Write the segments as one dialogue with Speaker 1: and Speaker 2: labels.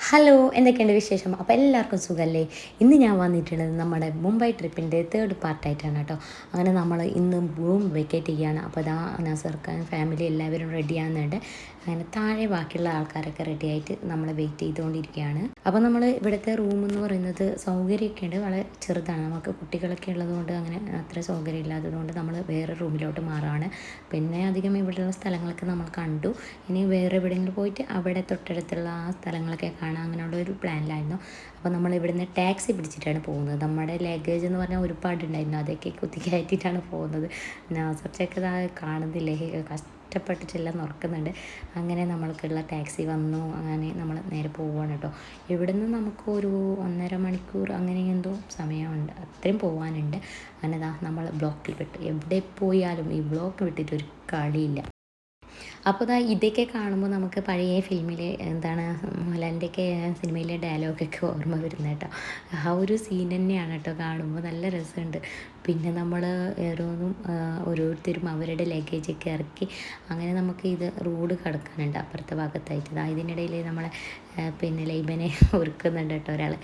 Speaker 1: Hello എന്തൊക്കെയുണ്ട് വിശേഷം? അപ്പോൾ എല്ലാവർക്കും സുഖമല്ലേ ഇന്ന് ഞാൻ വന്നിട്ടുള്ളത് നമ്മുടെ മുംബൈ ട്രിപ്പിന്റെ തേർഡ് പാർട്ടായിട്ടാണ് കേട്ടോ. അങ്ങനെ നമ്മൾ ഇന്ന് റൂം വെക്കേറ്റ് ചെയ്യുകയാണ് അപ്പോൾ അതാ നസർക്കാൻ ഫാമിലി എല്ലാവരും റെഡി ആകുന്നുണ്ട് അങ്ങനെ താഴെ ബാക്കിയുള്ള ആൾക്കാരൊക്കെ റെഡി ആയിട്ട് നമ്മൾ വെയിറ്റ് ചെയ്തുകൊണ്ടിരിക്കുകയാണ്. അപ്പോൾ നമ്മൾ ഇവിടുത്തെ റൂം എന്ന് പറയുന്നത് സൗകര്യമൊക്കെ ഉണ്ട്. വളരെ ചെറുതാണ്. നമുക്ക് കുട്ടികളൊക്കെ ഉള്ളതുകൊണ്ട് അങ്ങനെ അത്ര സൗകര്യം ഇല്ലാത്തതുകൊണ്ട് നമ്മൾ വേറെ റൂമിലോട്ട് മാറുകയാണ് പിന്നെ അധികം ഇവിടെയുള്ള സ്ഥലങ്ങളൊക്കെ നമ്മൾ കണ്ടു. ഇനി വേറെ എവിടെയെങ്കിലും പോയിട്ട് അവിടെ തൊട്ടടുത്തുള്ള ആ സ്ഥലങ്ങളൊക്കെ കാണാൻ അങ്ങനെയുള്ള ഒരു പ്ലാനിലായിരുന്നു അപ്പോൾ നമ്മൾ ഇവിടുന്ന് ടാക്സി പിടിച്ചിട്ടാണ് പോകുന്നത്. നമ്മുടെ ലഗേജ് എന്ന് പറഞ്ഞാൽ ഒരുപാട് ഉണ്ടായിരുന്നു അതൊക്കെ കുത്തി കയറ്റിയിട്ടാണ് പോകുന്നത് നാസർച്ചൊക്കെ കാണുന്നില്ലേ? കഷ്ടപ്പെട്ടിട്ടെല്ലാം നോക്കുന്നുണ്ട് അങ്ങനെ നമ്മൾക്കുള്ള ടാക്സി വന്നു. അങ്ങനെ നമ്മൾ നേരെ പോവുകയാണ് കേട്ടോ. നമുക്ക് ഒരു ഒന്നര മണിക്കൂർ അങ്ങനെ എന്തോ സമയമുണ്ട്. അത്രയും പോവാനുണ്ട്. അങ്ങനെ നമ്മൾ ബ്ലോക്കിൽ പെട്ടു. എവിടെ പോയാലും ഈ ബ്ലോക്ക് വിട്ടിട്ട് ഒരു കളിയില്ല. അപ്പോൾ ഇതാ ഇതൊക്കെ കാണുമ്പോൾ നമുക്ക് പഴയ ഫിലിമിലെ എന്താണ് മോഹൻലാലിന്റെയൊക്കെ സിനിമയിലെ ഡയലോഗൊക്കെ ഓർമ്മ വരുന്നത് കേട്ടോ. ആ ഒരു സീൻ തന്നെയാണ് കേട്ടോ കാണുമ്പോൾ നല്ല രസമുണ്ട്. പിന്നെ നമ്മൾ ഓരോന്നും ഓരോരുത്തരും അവരുടെ ലഗേജൊക്കെ ഇറക്കി അങ്ങനെ നമുക്ക് ഇത് റോഡ് കിടക്കാനുണ്ട് അപ്പുറത്തെ ഭാഗത്തായിട്ട്. ഇതിനിടയിൽ നമ്മളെ പിന്നെ ലൈബനെ ഒരുക്കുന്നുണ്ട് കേട്ടോ ഒരാൾ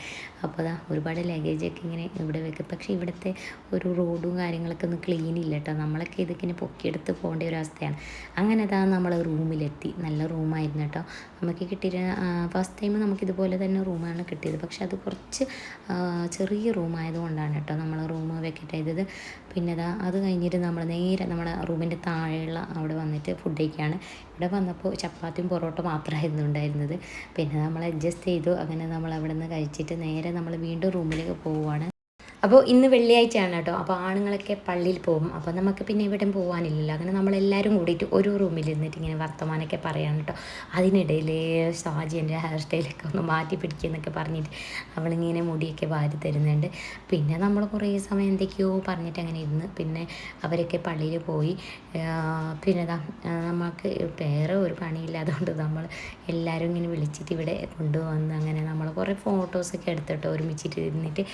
Speaker 1: അപ്പോൾ അതാ ഒരുപാട് ലഗേജൊക്കെ ഇങ്ങനെ ഇവിടെ വെക്കും. പക്ഷേ ഇവിടുത്തെ ഒരു റോഡും കാര്യങ്ങളൊക്കെ ഒന്നും ക്ലീൻ ഇല്ല കേട്ടോ. നമ്മളൊക്കെ ഇതിങ്ങനെ പൊക്കിയെടുത്ത് പോകേണ്ട ഒരു അവസ്ഥയാണ്. അങ്ങനെ അതാ നമ്മൾ റൂമിലെത്തി. നല്ല റൂമായിരുന്നു കേട്ടോ. നമുക്ക് കിട്ടിയിരുന്ന ഫസ്റ്റ് ടൈം നമുക്ക് ഇതുപോലെ തന്നെ റൂമാണ് കിട്ടിയത്. പക്ഷെ അത് കുറച്ച് ചെറിയ റൂമായതുകൊണ്ടാണ് കേട്ടോ നമ്മൾ റൂം വെക്കറ്റ് ചെയ്തത്. പിന്നെ അതാ അത് കഴിഞ്ഞിട്ട് നമ്മൾ നേരെ നമ്മുടെ റൂമിന്റെ താഴെയുള്ള അവിടെ വന്നിട്ട് ഫുഡ് കഴിക്കുകയാണ് ഇവിടെ വന്നപ്പോൾ ചപ്പാത്തിയും പൊറോട്ട മാത്രമായിരുന്നു ഉണ്ടായിരുന്നത്. പിന്നെ നമ്മൾ അഡ്ജസ്റ്റ് ചെയ്തു. അങ്ങനെ നമ്മൾ അവിടെ നിന്ന് കഴിച്ചിട്ട് നേരെ നമ്മൾ വീണ്ടും റൂമിലേക്ക് പോവുകയാണ് അപ്പോൾ ഇന്ന് വെള്ളിയാഴ്ചയാണ് കേട്ടോ. അപ്പോൾ ആണുങ്ങളൊക്കെ പള്ളിയിൽ പോകും. അപ്പോൾ നമുക്ക് പിന്നെ എവിടെയും പോകാനില്ലല്ലോ അങ്ങനെ നമ്മളെല്ലാവരും കൂടിയിട്ട് ഒരു റൂമിൽ ഇരുന്നിട്ട് ഇങ്ങനെ വർത്തമാനമൊക്കെ പറയാണ് കേട്ടോ. അതിനിടയിൽ ഷാജി എന്റെ ഹെയർ സ്റ്റൈലൊക്കെ ഒന്ന് മാറ്റി പിടിക്കുന്നൊക്കെ പറഞ്ഞിട്ട് അവളിങ്ങനെ മുടിയൊക്കെ വാരി തരുന്നുണ്ട്. പിന്നെ നമ്മൾ കുറേ സമയം എന്തൊക്കെയോ പറഞ്ഞിട്ട് അങ്ങനെ ഇരുന്ന് പിന്നെ അവരൊക്കെ പള്ളിയിൽ പോയി. പിന്നെ നമുക്ക് വേറെ ഒരു പണിയില്ലാതുകൊണ്ട് നമ്മൾ എല്ലാവരും ഇങ്ങനെ വിളിച്ചിട്ട് ഇവിടെ കൊണ്ടുവന്ന് അങ്ങനെ നമ്മൾ കുറേ ഫോട്ടോസൊക്കെ എടുത്തിട്ട് ഒരുമിച്ചിട്ട് ഇരുന്നിട്ട്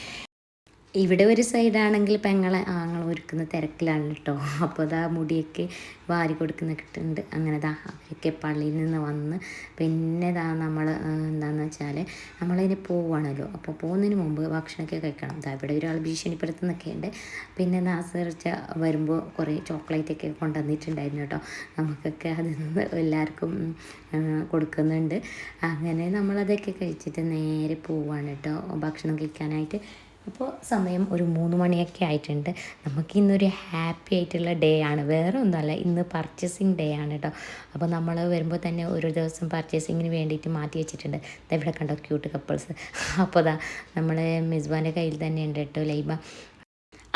Speaker 1: ഇവിടെ ഒരു സൈഡാണെങ്കിൽ പെങ്ങളെ ആങ്ങൾ ഒരുക്കുന്ന തിരക്കിലാണ് കേട്ടോ അപ്പോൾ അതാ മുടിയൊക്കെ വാരി കൊടുക്കുന്ന കിട്ടുന്നുണ്ട് അങ്ങനെ ദാ അവരൊക്കെ പള്ളിയിൽ നിന്ന് വന്ന് പിന്നെ ദാ നമ്മൾ എന്താണെന്ന് വെച്ചാൽ നമ്മളതിന് പോവുകയാണല്ലോ അപ്പോൾ പോകുന്നതിന് മുമ്പ് ഭക്ഷണമൊക്കെ കഴിക്കണം. ദാ ഇവിടെ ഒരാൾ ഭീഷണിപ്പെടുത്തുന്നൊക്കെ ഉണ്ട് പിന്നെ നാസർച്ച വരുമ്പോൾ കുറേ ചോക്ലേറ്റൊക്കെ കൊണ്ടുവന്നിട്ടുണ്ടായിരുന്നു കേട്ടോ നമുക്കൊക്കെ അതിൽ നിന്ന് എല്ലാവർക്കും കൊടുക്കുന്നുണ്ട്. അങ്ങനെ നമ്മളതൊക്കെ കഴിച്ചിട്ട് നേരെ പോവുകയാണ് കേട്ടോ ഭക്ഷണം കഴിക്കാനായിട്ട് അപ്പോൾ സമയം ഒരു മൂന്ന് മണിയൊക്കെ ആയിട്ടുണ്ട്. നമുക്ക് ഇന്നൊരു ഹാപ്പി ആയിട്ടുള്ള ഡേ ആണ്. വേറെ ഒന്നുമല്ല ഇന്ന് പർച്ചേസിങ് ഡേ ആണ് കേട്ടോ അപ്പോൾ നമ്മൾ വരുമ്പോൾ തന്നെ ഒരു ദിവസം പർച്ചേസിങ്ങിന് വേണ്ടിയിട്ട് മാറ്റി വെച്ചിട്ടുണ്ട്. ഇവിടെ കണ്ടോ ക്യൂട്ട് കപ്പിൾസ് അപ്പോൾ ദാ നമ്മൾ മിസ്ബാന്റെ കയ്യിൽ തന്നെ ഉണ്ട് കേട്ടോ ലൈബ.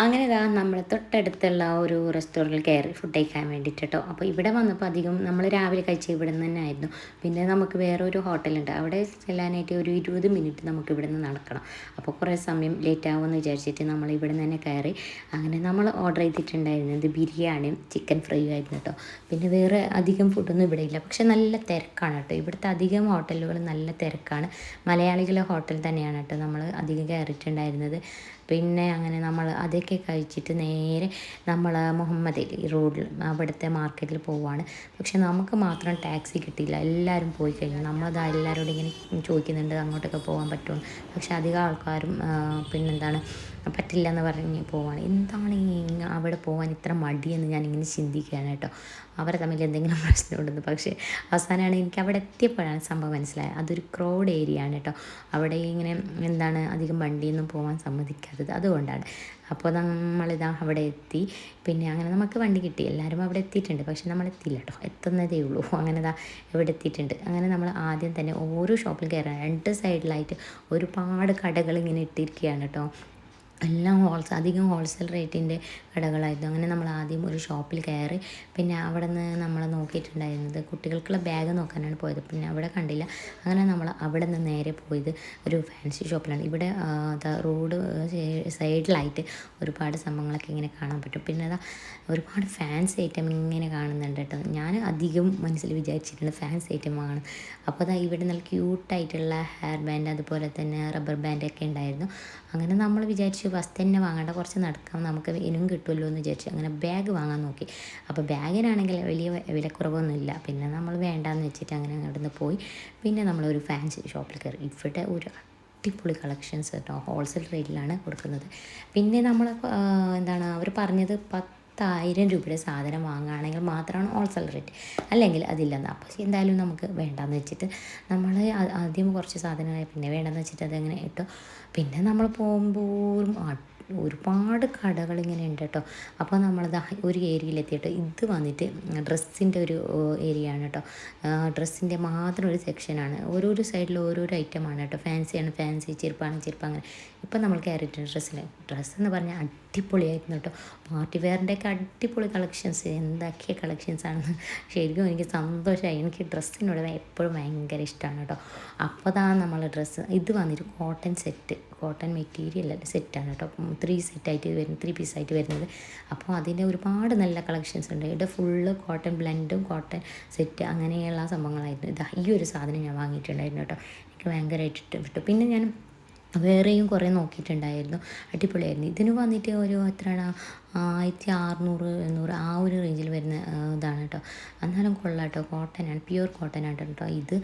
Speaker 1: അങ്ങനെ ഇതാ നമ്മൾ തൊട്ടടുത്തുള്ള ഒരു റെസ്റ്റോറന്റിൽ കയറി ഫുഡ് കഴിക്കാൻ വേണ്ടിയിട്ട് കേട്ടോ അപ്പോൾ ഇവിടെ വന്നപ്പോൾ അധികം നമ്മൾ രാവിലെ കഴിച്ച ഇവിടെ നിന്ന് തന്നെ ആയിരുന്നു പിന്നെ നമുക്ക് വേറെ ഒരു ഹോട്ടലുണ്ട് അവിടെ ചെല്ലാനായിട്ട് ഒരു ഇരുപത് മിനിറ്റ് നമുക്ക് ഇവിടെ നിന്ന് നടക്കണം. അപ്പോൾ കുറേ സമയം ലേറ്റ് ആവുമെന്ന് വിചാരിച്ചിട്ട് നമ്മൾ ഇവിടെ നിന്ന് തന്നെ കയറി അങ്ങനെ നമ്മൾ ഓർഡർ ചെയ്തിട്ടുണ്ടായിരുന്നത് ബിരിയാണിയും ചിക്കൻ ഫ്രൈയും ആയിരുന്നു കേട്ടോ പിന്നെ വേറെ അധികം ഫുഡൊന്നും ഇവിടെ ഇല്ല. പക്ഷെ നല്ല തിരക്കാണ് കേട്ടോ ഇവിടുത്തെ അധികം ഹോട്ടലുകൾ നല്ല തിരക്കാണ്. മലയാളികളെ ഹോട്ടൽ തന്നെയാണ് കേട്ടോ നമ്മൾ അധികം കയറിയിട്ടുണ്ടായിരുന്നത് പിന്നെ അങ്ങനെ നമ്മൾ അതൊക്കെ കഴിച്ചിട്ട് നേരെ നമ്മൾ മുഹമ്മദ് റോഡിൽ അവിടുത്തെ മാർക്കറ്റിൽ പോവാണ്. പക്ഷെ നമുക്ക് മാത്രം ടാക്സി കിട്ടിയില്ല. എല്ലാവരും പോയി കഴിഞ്ഞു. നമ്മളത് എല്ലാവരോടും ഇങ്ങനെ ചോദിക്കുന്നുണ്ട് അങ്ങോട്ടൊക്കെ പോകാൻ പറ്റുമോ? പക്ഷെ അധികം ആൾക്കാരും പിന്നെന്താണ് പറ്റില്ല എന്ന് പറഞ്ഞ് പോവാണ്. എന്താണ് അവിടെ പോകാൻ ഇത്ര മടിയെന്ന് ഞാനിങ്ങനെ ചിന്തിക്കുകയാണ് കേട്ടോ. അവരെ തമ്മിൽ എന്തെങ്കിലും പ്രശ്നമുണ്ടെന്ന്. പക്ഷേ അവസാനമാണ് എനിക്ക് അവിടെ എത്തിയപ്പോഴാണ് സംഭവം മനസ്സിലായത്. അതൊരു ക്രൗഡ് ഏരിയ ആണ് കേട്ടോ. അവിടെ ഇങ്ങനെ എന്താണ് അധികം വണ്ടിയൊന്നും പോകാൻ സമ്മതിക്കാത്തത്. അതുകൊണ്ടാണ്. അപ്പോൾ നമ്മളിതാ അവിടെ എത്തി. പിന്നെ അങ്ങനെ നമുക്ക് വണ്ടി കിട്ടി. എല്ലാവരും അവിടെ എത്തിയിട്ടുണ്ട്. പക്ഷെ നമ്മൾ എത്തിയില്ല കേട്ടോ. എത്തുന്നതേ ഉള്ളൂ. അങ്ങനെ ഇതാ ഇവിടെ എത്തിയിട്ടുണ്ട്. അങ്ങനെ നമ്മൾ ആദ്യം തന്നെ ഓരോ ഷോപ്പിൽ കയറാൻ രണ്ട് സൈഡിലായിട്ട് ഒരുപാട് കടകൾ ഇങ്ങനെ ഇട്ടിരിക്കുകയാണ് കേട്ടോ. എല്ലാം ഹോൾസ് അധികം ഹോൾസെയിൽ റേറ്റിന്റെ കടകളായിരുന്നു. അങ്ങനെ നമ്മൾ ആദ്യം ഒരു ഷോപ്പിൽ കയറി പിന്നെ അവിടെ നിന്ന് നമ്മൾ നോക്കിയിട്ടുണ്ടായിരുന്നത് കുട്ടികൾക്കുള്ള ബാഗ് നോക്കാനാണ് പോയത്. പിന്നെ അവിടെ കണ്ടില്ല. അങ്ങനെ നമ്മൾ അവിടെ നിന്ന് നേരെ പോയത് ഒരു ഫാൻസി ഷോപ്പിലാണ് ഇവിടെ റോഡ് സൈഡിലായിട്ട് ഒരുപാട് സംഭവങ്ങളൊക്കെ ഇങ്ങനെ കാണാൻ പറ്റും. പിന്നെ അതാ ഒരുപാട് ഫാൻസി ഐറ്റം ഇങ്ങനെ കാണുന്നുണ്ട് കേട്ടോ. ഞാൻ അധികം മനസ്സിൽ വിചാരിച്ചിട്ടുണ്ട് ഫാൻസി ഐറ്റം ആണ് അപ്പോൾ അതാ ഇവിടെ നല്ല ക്യൂട്ടായിട്ടുള്ള ഹെയർ ബാൻഡ് അതുപോലെ തന്നെ റബ്ബർ ബാൻഡൊക്കെ ഉണ്ടായിരുന്നു. അങ്ങനെ നമ്മൾ വിചാരിച്ചു കുറച്ച് ഫസ്റ്റ് തന്നെ വാങ്ങേണ്ട കുറച്ച് നടക്കാം നമുക്ക് ഇനും കിട്ടുമല്ലോ എന്ന് വിചാരിച്ചു അങ്ങനെ ബാഗ് വാങ്ങാൻ നോക്കി. അപ്പോൾ ബാഗിനാണെങ്കിൽ വലിയ വിലക്കുറവൊന്നുമില്ല. പിന്നെ നമ്മൾ വേണ്ടാന്ന് വെച്ചിട്ട് അങ്ങനെ അവിടുന്ന് പോയി. പിന്നെ നമ്മളൊരു ഫാൻസി ഷോപ്പിൽ കയറി. ഇവിടെ ഒരു അടിപൊളി കളക്ഷൻസ് കേട്ടോ. ഹോൾസെയിൽ റേറ്റിലാണ് കൊടുക്കുന്നത്. പിന്നെ നമ്മൾ എന്താണ് അവർ പറഞ്ഞത് പത്തായിരം രൂപയുടെ സാധനം വാങ്ങുകയാണെങ്കിൽ മാത്രമാണ് ഹോൾസെയിൽ റേറ്റ് അല്ലെങ്കിൽ അതില്ലെന്ന്. അപ്പോൾ എന്തായാലും നമുക്ക് വേണ്ടാന്ന് വെച്ചിട്ട് നമ്മൾ ആദ്യം കുറച്ച് സാധനങ്ങൾ പിന്നെ വേണ്ടെന്ന് വെച്ചിട്ട് അതങ്ങനെ ഇട്ടു. പിന്നെ നമ്മൾ പോകുമ്പോഴും ഒരുപാട് കടകൾ ഇങ്ങനെ ഉണ്ട് കേട്ടോ. അപ്പോൾ നമ്മളത് ഒരു ഏരിയയിലെത്തിയിട്ട് ഇത് വന്നിട്ട് ഡ്രസ്സിന്റെ ഒരു ഏരിയ ആണ് കേട്ടോ. ഡ്രസ്സിന്റെ മാത്രം ഒരു സെക്ഷനാണ് ഓരോരോ സൈഡിൽ ഓരോരോ ഐറ്റമാണ് കേട്ടോ. ഫാൻസിയാണ് ഫാൻസി ചെരുപ്പാണ് ചെരുപ്പ് അങ്ങനെ ഇപ്പം നമ്മൾ കയറിയിട്ടുണ്ട് ഡ്രസ്സിൽ ഡ്രസ്സ് എന്ന് പറഞ്ഞാൽ അടിപൊളിയായിരുന്നു കേട്ടോ. പാർട്ടി വെയറിന്റെയൊക്കെ അടിപൊളി കളക്ഷൻസ് എന്തൊക്കെ കളക്ഷൻസ് ആണെന്ന് ശരിക്കും എനിക്ക് സന്തോഷമായി. എനിക്ക് ഡ്രസ്സിനോട് എപ്പോഴും ഭയങ്കര ഇഷ്ടമാണ് കേട്ടോ. അപ്പോൾ നമ്മൾ ഡ്രസ്സ്. ഇത് വന്നിട്ട് കോട്ടൺ സെറ്റ് കോട്ടൺ മെറ്റീരിയൽ സെറ്റാണ് കേട്ടോ. ത്രീ സെറ്റായിട്ട് വരുന്നത് ത്രീ പീസായിട്ട് വരുന്നത്. അപ്പോൾ അതിന്റെ ഒരുപാട് നല്ല കളക്ഷൻസ് ഉണ്ട്. ഇവിടെ ഫുള്ള് കോട്ടൺ ബ്ലെൻഡും കോട്ടൺ സെറ്റ് അങ്ങനെയുള്ള സംഭവങ്ങളായിരുന്നു. ഇതാ ഈ ഒരു സാധനം ഞാൻ വാങ്ങിയിട്ടുണ്ടായിരുന്നു കേട്ടോ. എനിക്ക് ഭയങ്കരമായിട്ട് ഇഷ്ടപ്പെട്ടു പിന്നെ ഞാൻ വേറെയും കുറേ നോക്കിയിട്ടുണ്ടായിരുന്നു. അടിപൊളിയായിരുന്നു. ഇതിന് വന്നിട്ട് ഒരു എത്രയാണ്? ആയിരത്തി അറുന്നൂറ് എണ്ണൂറ് ആ ഒരു റേഞ്ചിൽ വരുന്ന ഇതാണ് കേട്ടോ. എന്നാലും കൊള്ളാം കേട്ടോ. കോട്ടനാണ് പ്യുവർ കോട്ടനാണ് കേട്ടോ. ഇത്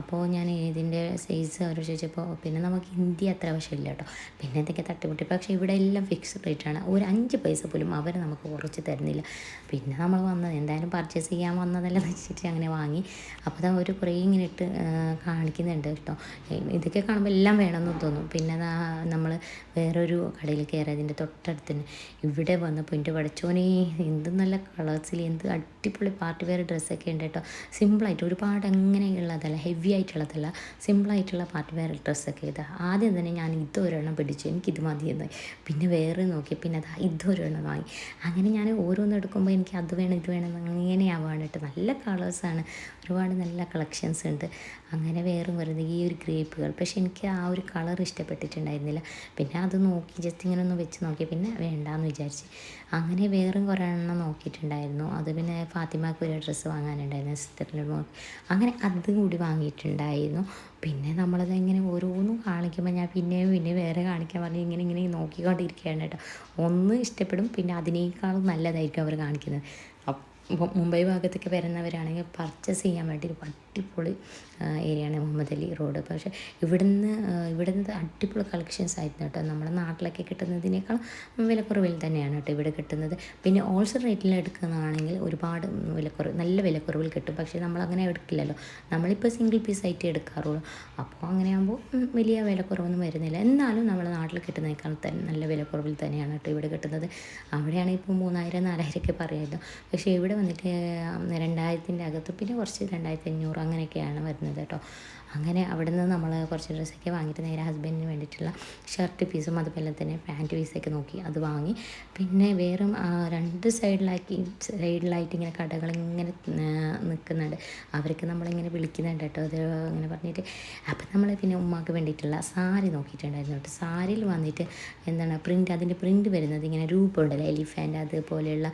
Speaker 1: അപ്പോൾ ഞാൻ ഇതിന്റെ സൈസ് അവർ ചോദിച്ചപ്പോൾ പിന്നെ നമുക്ക് ഹിന്ദി അത്ര ആവശ്യമില്ല കേട്ടോ പിന്നെ എന്തൊക്കെ തട്ടിമുട്ടി? പക്ഷേ ഇവിടെ എല്ലാം ഫിക്സ്ഡ് റേറ്റാണ് ഒരു അഞ്ച് പൈസ പോലും അവർ നമുക്ക് കുറച്ച് തരുന്നില്ല. പിന്നെ നമ്മൾ വന്നത് എന്തായാലും പർച്ചേസ് ചെയ്യാൻ വന്നതല്ല വെച്ചിട്ട് അങ്ങനെ വാങ്ങി. അപ്പോൾ അതാ അവർ കുറേ ഇങ്ങനെ ഇട്ട് കാണിക്കുന്നുണ്ട് കേട്ടോ ഇതൊക്കെ കാണുമ്പോൾ എല്ലാം വേണമെന്ന് തോന്നും. പിന്നെ നമ്മൾ വേറൊരു കടയിൽ കയറി അതിന്റെ തൊട്ടടുത്ത് തന്നെ ഇവിടെ വന്നപ്പോൾ എന്റെ പഠിച്ചോനെ എന്ത് നല്ല കളേഴ്സിൽ എന്ത് അടിപൊളി പാർട്ടി വെയർ ഡ്രസ്സൊക്കെ ഉണ്ട് കേട്ടോ സിമ്പിളായിട്ട് ഒരുപാട് അങ്ങനെയുള്ളതല്ല. ഹെവി ആയിട്ടുള്ളതല്ല സിമ്പിളായിട്ടുള്ള പാർട്ടി വെയർ ഡ്രസ്സൊക്കെ ഇതാ. ആദ്യം തന്നെ ഞാൻ ഇതൊരെണ്ണം പിടിച്ചു. എനിക്കിത് മതിയെന്ന് പിന്നെ വേറെ നോക്കി. പിന്നെ അതാ ഇതൊരെണ്ണം വാങ്ങി. അങ്ങനെ ഞാൻ ഓരോന്ന് എടുക്കുമ്പോൾ എനിക്ക് അത് വേണം ഇത് വേണം അങ്ങനെയാവാണ് കേട്ടോ. നല്ല കളേഴ്സാണ് ഒരുപാട് നല്ല കളക്ഷൻസ് ഉണ്ട്. അങ്ങനെ വേറെ വരുന്നത് ഈ ഒരു ഗ്രേപ്പുകൾ പക്ഷെ എനിക്ക് ആ ഒരു കളർ ഇഷ്ടപ്പെട്ടിട്ടുണ്ടായിരുന്നില്ല. പിന്നെ അത് നോക്കി ജസ്റ്റ് ഇങ്ങനെ ഒന്ന് വെച്ച് നോക്കി. പിന്നെ വേണ്ടാന്ന് വിചാരിച്ച്. അങ്ങനെ വേറെ കുറേ എണ്ണം നോക്കിയിട്ടുണ്ടായിരുന്നു. അത് പിന്നെ ഫാത്തിമാക്ക് ഒരു ഡ്രസ്സ് വാങ്ങാനുണ്ടായിരുന്നു സിസ്റ്ററിന്റെ മോൻ. അങ്ങനെ അത് കൂടി വാങ്ങിയിട്ടുണ്ടായിരുന്നു. പിന്നെ നമ്മളത് ഇങ്ങനെ ഓരോന്നും കാണിക്കുമ്പോൾ ഞാൻ പിന്നെയും പിന്നെ വേറെ കാണിക്കാൻ പറഞ്ഞ് ഇങ്ങനെ ഇങ്ങനെ നോക്കിക്കൊണ്ടിരിക്കുകയാണ് കേട്ടോ. ഒന്ന് ഇഷ്ടപ്പെടും പിന്നെ അതിനേക്കാളും നല്ലതായിരിക്കും അവർ കാണിക്കുന്നത്. മുംബൈ ഭാഗത്തേക്ക് വരുന്നവരാണെങ്കിൽ പർച്ചേസ് ചെയ്യാൻ വേണ്ടി ഒരു അടിപൊളി ഏരിയയാണ് മുഹമ്മദ് അലി റോഡ് പക്ഷേ ഇവിടുന്ന് ഇവിടുന്ന് അടിപൊളി കളക്ഷൻസ് ആയിരുന്നു കേട്ടോ. നമ്മുടെ നാട്ടിലൊക്കെ കിട്ടുന്നതിനേക്കാൾ വിലക്കുറവിൽ തന്നെയാണ് കേട്ടോ ഇവിടെ കിട്ടുന്നത്. പിന്നെ ഹോൾസെയിൽ റേറ്റിൽ എടുക്കുന്നതാണെങ്കിൽ ഒരുപാട് വിലക്കുറവ് നല്ല വിലക്കുറവിൽ കിട്ടും. പക്ഷേ നമ്മൾ അങ്ങനെ എടുക്കില്ലല്ലോ. നമ്മളിപ്പോൾ സിംഗിൾ പീസ് ആയിട്ട് എടുക്കാറുള്ളൂ. അപ്പോൾ അങ്ങനെയാകുമ്പോൾ വലിയ വിലക്കുറവൊന്നും വരുന്നില്ല. എന്നാലും നമ്മുടെ നാട്ടിൽ കിട്ടുന്നതിനേക്കാൾ തന്നെ നല്ല വിലക്കുറവിൽ തന്നെയാണ് കേട്ടോ ഇവിടെ കിട്ടുന്നത്. അവിടെയാണെങ്കിൽ ഇപ്പോൾ മൂന്നായിരം നാലായിരം ഒക്കെ പറയുമല്ലോ പക്ഷേ ഇവിടെ വന്നിട്ട് രണ്ടായിരത്തിന്റെ അകത്ത് പിന്നെ കുറച്ച് രണ്ടായിരത്തി അഞ്ഞൂറ് അങ്ങനെയൊക്കെയാണ് വരുന്നത് കേട്ടോ. അങ്ങനെ അവിടെ നിന്ന് നമ്മൾ കുറച്ച് ഡ്രസ്സൊക്കെ വാങ്ങിയിട്ട് നേരെ ഹസ്ബൻഡിന് വേണ്ടിയിട്ടുള്ള ഷർട്ട് പീസും അതുപോലെ തന്നെ പാന്റ് പീസൊക്കെ നോക്കി അത് വാങ്ങി. പിന്നെ വേറും രണ്ട് സൈഡിലാക്കി സൈഡിലായിട്ട് ഇങ്ങനെ കടകൾ ഇങ്ങനെ നിൽക്കുന്നുണ്ട് അവർക്ക് നമ്മളിങ്ങനെ വിളിക്കുന്നുണ്ട് കേട്ടോ. അത് അങ്ങനെ പറഞ്ഞിട്ട്. അപ്പം നമ്മൾ പിന്നെ ഉമ്മാക്ക് വേണ്ടിയിട്ടുള്ള സാരി നോക്കിയിട്ടുണ്ടായിരുന്നു കേട്ടോ. സാരിയിൽ വന്നിട്ട് എന്താണ് പ്രിന്റ് അതിന്റെ പ്രിന്റ് വരുന്നത് ഇങ്ങനെ രൂപമുണ്ടല്ലോ. എലിഫാന്റ് അതുപോലെയുള്ള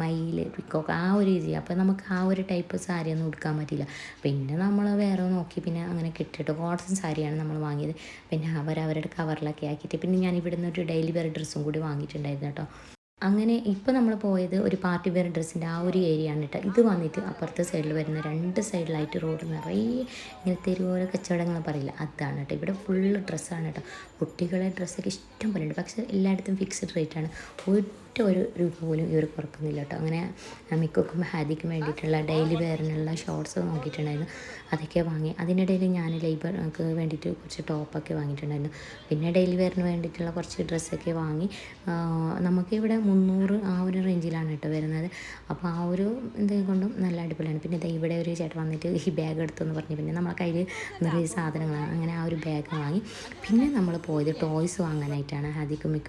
Speaker 1: മയിൽ പിക്കോക്ക് ആ ഒരു രീതി അപ്പോൾ നമുക്ക് ആ ഒരു ടൈപ്പ് സാരിയൊന്നും ഉടുക്കാൻ പറ്റില്ല പിന്നെ നമ്മൾ വേറെ നോക്കി. പിന്നെ അങ്ങനെ കിട്ടിയിട്ട് കോട്ടൺ സാരിയാണ് നമ്മൾ വാങ്ങിയത്. പിന്നെ അവർ അവരുടെ കവറിലൊക്കെ ആക്കിയിട്ട് പിന്നെ ഞാൻ ഇവിടുന്ന് ഒരു ഡെയിലി വെയർ ഡ്രസ്സും കൂടി വാങ്ങിയിട്ടുണ്ടായിരുന്നു കേട്ടോ. അങ്ങനെ ഇപ്പോൾ നമ്മൾ പോയത് ഒരു പാർട്ടി വെയർ ഡ്രസ്സിന്റെ ആ ഒരു ഏരിയ ആണ് കേട്ടോ. ഇത് വന്നിട്ട് അപ്പുറത്തെ സൈഡിൽ വരുന്ന രണ്ട് സൈഡിലായിട്ട് റോഡ് നിറയെ ഇങ്ങനെ തെരുവോര കച്ചവടങ്ങൾ പറയില്ല. അതാണ് കേട്ടോ. ഇവിടെ ഫുള്ള് ഡ്രസ്സാണ് കേട്ടോ. കുട്ടികളെ ഡ്രസ്സൊക്കെ ഇഷ്ടം പോലെ ഉണ്ട്. പക്ഷേ എല്ലായിടത്തും ഫിക്സ്ഡ് റേറ്റാണ് ഒറ്റ ഒരു രൂപ പോലും ഇവർ കുറക്കുന്നില്ല കേട്ടോ. അങ്ങനെ മിക്കും ഹാദിക്ക് വേണ്ടിയിട്ടുള്ള ഡെയിലി വെയറിനുള്ള ഷോർട്സ് നോക്കിയിട്ടുണ്ടായിരുന്നു. അതൊക്കെ വാങ്ങി. അതിനിടയിൽ ഞാൻ ലേബർക്ക് വേണ്ടിയിട്ട് കുറച്ച് ടോപ്പൊക്കെ വാങ്ങിയിട്ടുണ്ടായിരുന്നു. പിന്നെ ഡെയിലി വെയറിന് വേണ്ടിയിട്ടുള്ള കുറച്ച് ഡ്രസ്സൊക്കെ വാങ്ങി. നമുക്കിവിടെ മുന്നൂറ് ആ ഒരു റേഞ്ചിലാണ് കേട്ടോ വരുന്നത്. അപ്പോൾ ആ ഒരു എന്തെങ്കിലും കൊണ്ടും നല്ല അടിപൊളിയാണ്. പിന്നെ ഇവിടെ ഒരു ചേട്ടൻ വന്നിട്ട് ഈ ബാഗ് എടുത്തെന്ന് പറഞ്ഞു. പിന്നെ നമ്മളെ കയ്യിൽ നിറയെ സാധനങ്ങളാണ്. അങ്ങനെ ആ ഒരു ബാഗ് വാങ്ങി. പിന്നെ നമ്മൾ പോയത് ടോയ്സ് വാങ്ങാനായിട്ടാണ് ഹാദിക്കും മിക്കും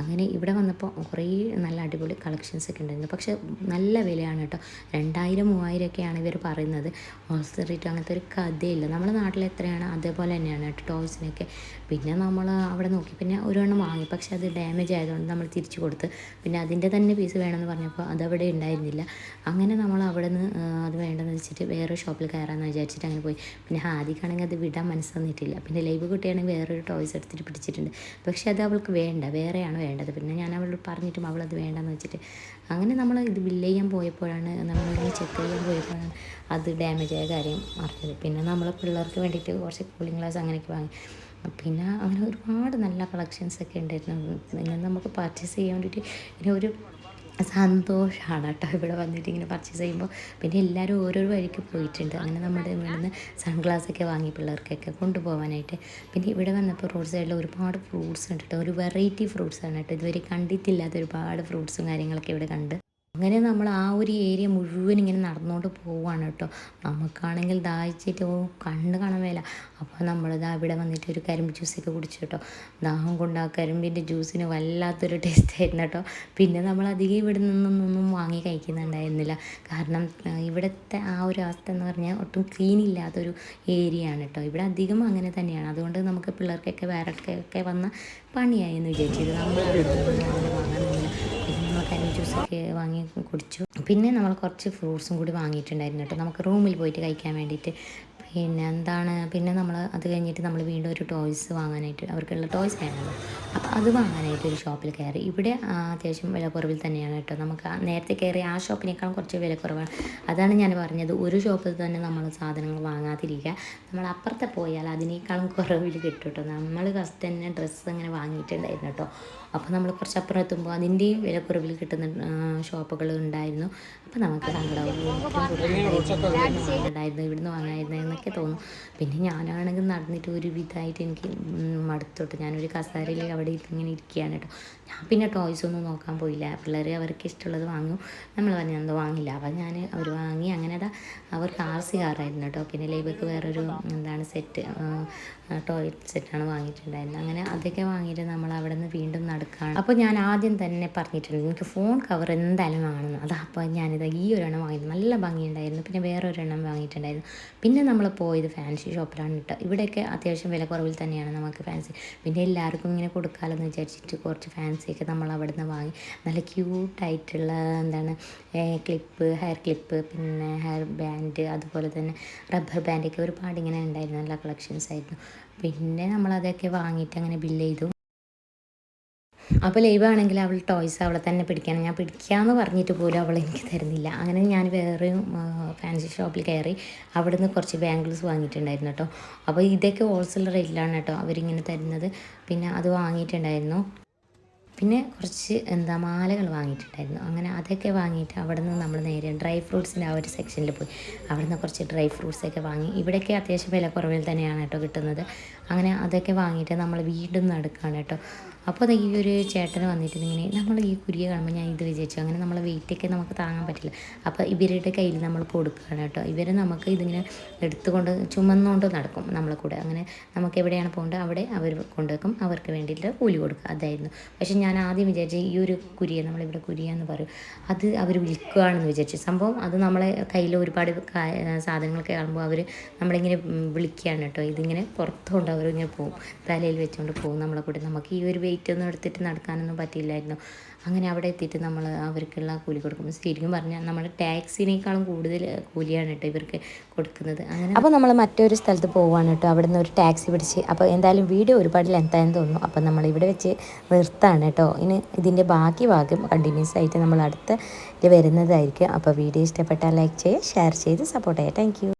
Speaker 1: അങ്ങനെ ഇവിടെ വന്നപ്പോൾ കുറേ നല്ല അടിപൊളി കളക്ഷൻസ് ഒക്കെ ഉണ്ടായിരുന്നു. പക്ഷേ നല്ല വിലയാണ് കേട്ടോ. രണ്ടായിരം മൂവായിരം ഒക്കെയാണ് ഇവർ പറയുന്നത്. ഹോൾസെയിൽ റേറ്റ് അങ്ങനത്തെ ഒരു കഥയില്ല. നമ്മുടെ നാട്ടിൽ എത്രയാണ് അതേപോലെ തന്നെയാണ് കേട്ടോ ടോയ്സിനൊക്കെ പിന്നെ നമ്മൾ അവിടെ നോക്കി പിന്നെ ഒരെണ്ണം വാങ്ങി. പക്ഷേ അത് ഡാമേജ് ആയതുകൊണ്ട് നമ്മൾ തിരിച്ചു കൊടുത്ത് പിന്നെ അതിന്റെ തന്നെ പീസ് വേണമെന്ന് പറഞ്ഞപ്പോൾ അതവിടെ ഉണ്ടായിരുന്നില്ല. അങ്ങനെ നമ്മൾ അവിടെ നിന്ന് അത് വേണ്ടെന്ന് വെച്ചിട്ട് വേറെ ഷോപ്പിൽ കയറാമെന്ന് വിചാരിച്ചിട്ട് അങ്ങനെ പോയി. പിന്നെ ഹാദിക്കാണെങ്കിൽ അത് വിടാൻ മനസ്സന്നിട്ടില്ല പിന്നെ ലൈവ് കുട്ടിയാണെങ്കിൽ വേറൊരു ടോയ്സ് എടുത്തിട്ട് പിടിച്ചിട്ടുണ്ട്. പക്ഷേ അത് അവൾക്ക് വേണ്ട. വേറെയാണ് വേണ്ടത്. പിന്നെ ഞാൻ അവളോട് പറഞ്ഞിട്ടും അവളത് വേണ്ടെന്ന് വെച്ചിട്ട്. അങ്ങനെ നമ്മൾ ഇത് ബില്ല് ചെയ്യാൻ പോയപ്പോഴാണ് നമ്മളിങ്ങനെ ചെക്ക് ചെയ്യാൻ പോയപ്പോഴാണ് അത് ഡാമേജ് ആയ കാര്യം അറിഞ്ഞത്. പിന്നെ നമ്മൾ പിള്ളേർക്ക് വേണ്ടിയിട്ട് കുറച്ച് കൂളിംഗ് ഗ്ലാസ് അങ്ങനെയൊക്കെ വാങ്ങി. പിന്നെ അങ്ങനെ ഒരുപാട് നല്ല കളക്ഷൻസ് ഒക്കെ ഉണ്ടായിരുന്നു. ഇങ്ങനെ നമുക്ക് പർച്ചേസ് ചെയ്യാൻ വേണ്ടിയിട്ട് ഇനി ഒരു സന്തോഷമാണ് കേട്ടോ ഇവിടെ വന്നിട്ട് ഇങ്ങനെ പർച്ചേസ് ചെയ്യുമ്പോൾ. പിന്നെ എല്ലാവരും ഓരോരോ വഴിക്ക് പോയിട്ടുണ്ട്. അങ്ങനെ നമ്മുടെ ഇവിടുന്ന് സൺഗ്ലാസ്സൊക്കെ വാങ്ങി പിള്ളേർക്കൊക്കെ കൊണ്ടുപോകാനായിട്ട് പിന്നെ ഇവിടെ വന്നപ്പോൾ റോഡ് സൈഡിൽ ഒരുപാട് ഫ്രൂട്ട്സ് ഉണ്ട് കേട്ടോ. ഒരു വെറൈറ്റി ഫ്രൂട്ട്സ് ആണ് കേട്ടോ. ഇതുവരെ കണ്ടിട്ടില്ലാത്ത ഒരുപാട് ഫ്രൂട്ട്സും കാര്യങ്ങളൊക്കെ ഇവിടെ കണ്ട്. അങ്ങനെ നമ്മൾ ആ ഒരു ഏരിയ മുഴുവൻ ഇങ്ങനെ നടന്നുകൊണ്ട് പോവുകയാണ് കേട്ടോ. നമുക്കാണെങ്കിൽ ദാഹിച്ചിട്ട് ഓ കണ്ണ് കാണാൻ മേല. അപ്പോൾ നമ്മൾ ഇതാ ഇവിടെ വന്നിട്ട് ഒരു കരിമ്പ് ജ്യൂസൊക്കെ കുടിച്ചു കേട്ടോ. ദാഹം കൊണ്ട് ആ കരിമ്പിന്റെ ജ്യൂസിന് വല്ലാത്തൊരു ടേസ്റ്റ് ആയിരുന്നു കേട്ടോ. പിന്നെ നമ്മൾ അധികം ഇവിടെ നിന്നൊന്നും വാങ്ങി കഴിക്കുന്നുണ്ടായിരുന്നില്ല. കാരണം ഇവിടുത്തെ ആ ഒരു അവസ്ഥ എന്ന് പറഞ്ഞാൽ ഒട്ടും ക്ലീൻ ഇല്ലാത്തൊരു ഏരിയ ആണ് കേട്ടോ. ഇവിടെ അധികം അങ്ങനെ തന്നെയാണ്. അതുകൊണ്ട് നമുക്ക് പിള്ളേർക്കൊക്കെ വേറെ ഒക്കെ വന്ന പണിയായി എന്ന് വിചാരിച്ചത് നമ്മൾ വാങ്ങാനൊന്നുമില്ല കരിമ്പ് ജ്യൂസൊക്കെ വാങ്ങി കുടിച്ചു. പിന്നെ നമ്മൾ കുറച്ച് ഫ്രൂട്ട്സും കൂടി വാങ്ങിയിട്ടുണ്ടായിരുന്നു കേട്ടോ. നമുക്ക് റൂമിൽ പോയിട്ട് കഴിക്കാൻ വേണ്ടിയിട്ട് പിന്നെ എന്താണ് പിന്നെ നമ്മൾ അത് കഴിഞ്ഞിട്ട് നമ്മൾ വീണ്ടും ഒരു ടോയ്സ് വാങ്ങാനായിട്ട് അവർക്കുള്ള ടോയ്സ് വേണമല്ലോ. അപ്പോൾ അത് വാങ്ങാനായിട്ട് ഒരു ഷോപ്പിൽ കയറി. ഇവിടെ അത്യാവശ്യം വില കുറവിൽ തന്നെയാണ് കേട്ടോ. നമുക്ക് നേരത്തെ കയറി ആ ഷോപ്പിനേക്കാളും കുറച്ച് വില കുറവാണ് അതാണ് ഞാൻ പറഞ്ഞത്. ഒരു ഷോപ്പിൽ തന്നെ നമ്മൾ സാധനങ്ങൾ വാങ്ങാതിരിക്കുക. നമ്മൾ അപ്പുറത്തെ പോയാൽ അതിനേക്കാളും കുറവിൽ കിട്ടും കേട്ടോ. നമ്മൾ ഫസ്റ്റ് തന്നെ ഡ്രസ്സ് അങ്ങനെ വാങ്ങിയിട്ടുണ്ടായിരുന്നു കേട്ടോ. അപ്പോൾ നമ്മൾ കുറച്ച് അപ്പുറം എത്തുമ്പോൾ അതിന്റെയും വില കുറവിൽ കിട്ടുന്ന ഷോപ്പുകൾ ഉണ്ടായിരുന്നു. അപ്പോൾ നമുക്ക് ഉണ്ടായിരുന്നു. ഇവിടുന്ന് വാങ്ങായിരുന്നു എന്നൊക്കെ തോന്നും പിന്നെ ഞാനാണെങ്കിൽ നടന്നിട്ട് ഒരു വിധമായിട്ട് എനിക്ക് മടുത്തോട്ട്. ഞാനൊരു കസാരയിൽ അവിടെ ഇങ്ങനെ ഇരിക്കുകയാണ് കേട്ടോ. ഞാൻ പിന്നെ ടോയ്സ് ഒന്നും നോക്കാൻ പോയില്ല. പിള്ളേർ അവർക്ക് ഇഷ്ടമുള്ളത് വാങ്ങും. നമ്മൾ പറഞ്ഞു എന്തോ വാങ്ങില്ല അപ്പം ഞാൻ അവർ വാങ്ങി. അങ്ങനെ അതാ അവർക്ക് ആർ സി കാറായിരുന്നു കേട്ടോ. പിന്നെ ലൈബക്ക് വേറൊരു എന്താണ് സെറ്റ് ടോയ്ലറ്റ് സെറ്റാണ് വാങ്ങിയിട്ടുണ്ടായിരുന്നത് അങ്ങനെ അതൊക്കെ വാങ്ങിയിട്ട് നമ്മൾ അവിടെ നിന്ന് വീണ്ടും നടക്കുകയാണ് അപ്പോൾ ഞാൻ ആദ്യം തന്നെ പറഞ്ഞിട്ടുണ്ട് എനിക്ക് ഫോൺ കവർ എന്തായാലും വാങ്ങണം. അതാ അപ്പോൾ ഞാനിത് ഈ ഒരെണ്ണം വാങ്ങിയത്. നല്ല ഭംഗിയുണ്ടായിരുന്നു. പിന്നെ വേറൊരെണ്ണം വാങ്ങിയിട്ടുണ്ടായിരുന്നു. പിന്നെ നമ്മൾ പോയത് ഫാൻസി ഷോപ്പിലാണ് കേട്ടോ ഇവിടെയൊക്കെ അത്യാവശ്യം വില കുറവിൽ തന്നെയാണ് നമുക്ക് ഫാൻസി പിന്നെ എല്ലാവർക്കും ഇങ്ങനെ കൊടുക്കാമെന്ന് വിചാരിച്ചിട്ട് കുറച്ച് ഫാൻസിയൊക്കെ നമ്മൾ അവിടെ നിന്ന് വാങ്ങി. നല്ല ക്യൂട്ടായിട്ടുള്ള എന്താണ് ക്ലിപ്പ് ഹെയർ ക്ലിപ്പ് പിന്നെ ഹെയർ ബാൻഡ് അതുപോലെ തന്നെ റബ്ബർ ബാൻഡൊക്കെ ഒരുപാട് ഇങ്ങനെ ഉണ്ടായിരുന്നു. നല്ല കളക്ഷൻസ് ആയിരുന്നു. പിന്നെ നമ്മളതൊക്കെ വാങ്ങിയിട്ട് അങ്ങനെ ബില്ല് ചെയ്തു. അപ്പോൾ ലൈവ് ആണെങ്കിൽ അവൾ ടോയ്സ് അവളെ തന്നെ പിടിക്കണം. ഞാൻ പിടിക്കാമെന്ന് പറഞ്ഞിട്ട് പോലും അവൾ എനിക്ക് തരുന്നില്ല. അങ്ങനെ ഞാൻ വേറെയും ഫാൻസി ഷോപ്പിൽ കയറി അവിടുന്ന് കുറച്ച് ബാംഗിൾസ് വാങ്ങിയിട്ടുണ്ടായിരുന്നു കേട്ടോ. അപ്പോൾ ഇതൊക്കെ ഹോൾസെയിൽ റേറ്റിലാണ് കേട്ടോ അവരിങ്ങനെ തരുന്നത്. പിന്നെ അത് വാങ്ങിയിട്ടുണ്ടായിരുന്നു. പിന്നെ കുറച്ച് എന്താ മാലകൾ വാങ്ങിയിട്ടുണ്ടായിരുന്നു. അങ്ങനെ അതൊക്കെ വാങ്ങിയിട്ട് അവിടെ നിന്ന് നമ്മൾ നേരെ ഡ്രൈ ഫ്രൂട്ട്സിന്റെ ആ ഒരു സെക്ഷനിൽ പോയി. അവിടെ നിന്ന് കുറച്ച് ഡ്രൈ ഫ്രൂട്ട്സൊക്കെ വാങ്ങി. ഇവിടെയൊക്കെ അത്യാവശ്യം വില കുറവിൽ തന്നെയാണ് കേട്ടോ കിട്ടുന്നത്. അങ്ങനെ അതൊക്കെ വാങ്ങിയിട്ട് നമ്മൾ വീണ്ടും നടക്കുകയാണ് കേട്ടോ. അപ്പോൾ അത് ഈ ഒരു ചേട്ടൻ വന്നിട്ട് ഇങ്ങനെ നമ്മൾ ഈ കുരിയെ കാണുമ്പോൾ ഞാൻ ഇത് വിചാരിച്ചു അങ്ങനെ നമ്മളെ വെയിറ്റൊക്കെ നമുക്ക് താങ്ങാൻ പറ്റില്ല. അപ്പോൾ ഇവരുടെ കയ്യിൽ നമ്മൾ കൊടുക്കുകയാണ് കേട്ടോ. ഇവർ നമുക്ക് ഇതിങ്ങനെ എടുത്തുകൊണ്ട് ചുമന്നുകൊണ്ട് നടക്കും നമ്മളെ കൂടെ. അങ്ങനെ നമുക്ക് എവിടെയാണ് പോകേണ്ടത്? അവിടെ അവർ കൊണ്ടുവെക്കും. അവർക്ക് വേണ്ടിയിട്ട് കൂലി കൊടുക്കുക. അതായിരുന്നു. പക്ഷേ ഞാൻ ആദ്യം വിചാരിച്ചു ഈ ഒരു കുരിയ നമ്മളിവിടെ കുരിയ എന്ന് പറയും അത് അവർ വിൽക്കുകയാണെന്ന് വിചാരിച്ചു. സംഭവം അത് നമ്മളെ കയ്യിൽ ഒരുപാട് സാധനങ്ങളൊക്കെ കാണുമ്പോൾ അവർ നമ്മളിങ്ങനെ വിളിക്കുകയാണ് കേട്ടോ. ഇതിങ്ങനെ പുറത്തുകൊണ്ട് അവരിങ്ങനെ പോകും തലയിൽ വെച്ചുകൊണ്ട് പോകും നമ്മളെ കൂടെ. നമുക്ക് ഈ ഒരു വെയിറ്റ് വെയിറ്റ് ഒന്നും എടുത്തിട്ട് നടക്കാനൊന്നും പറ്റിയില്ലായിരുന്നു. അങ്ങനെ അവിടെ എത്തിയിട്ട് നമ്മൾ അവർക്കുള്ള കൂലി കൊടുക്കും ശരിക്കും പറഞ്ഞാൽ നമ്മുടെ ടാക്സിനേക്കാളും കൂടുതൽ കൂലിയാണ് കേട്ടോ ഇവർക്ക് കൊടുക്കുന്നത്. അങ്ങനെ അപ്പോൾ നമ്മൾ മറ്റൊരു സ്ഥലത്ത് പോവുകയാണ് കേട്ടോ. അവിടെ നിന്ന് ഒരു ടാക്സി പിടിച്ച് അപ്പോൾ എന്തായാലും വീഡിയോ ഒരുപാട് ലെങ്തായെന്ന് തോന്നുന്നു. അപ്പോൾ നമ്മൾ ഇവിടെ വെച്ച് നിർത്താണ് കേട്ടോ. ഇനി ഇതിന്റെ ബാക്കി ഭാഗം കണ്ടിന്യൂസ് ആയിട്ട് നമ്മൾ അടുത്ത് വരുന്നതായിരിക്കും. അപ്പോൾ വീഡിയോ ഇഷ്ടപ്പെട്ടാൽ ലൈക്ക് ചെയ്യുക ഷെയർ ചെയ്ത് സപ്പോർട്ട് ചെയ്യുക. താങ്ക്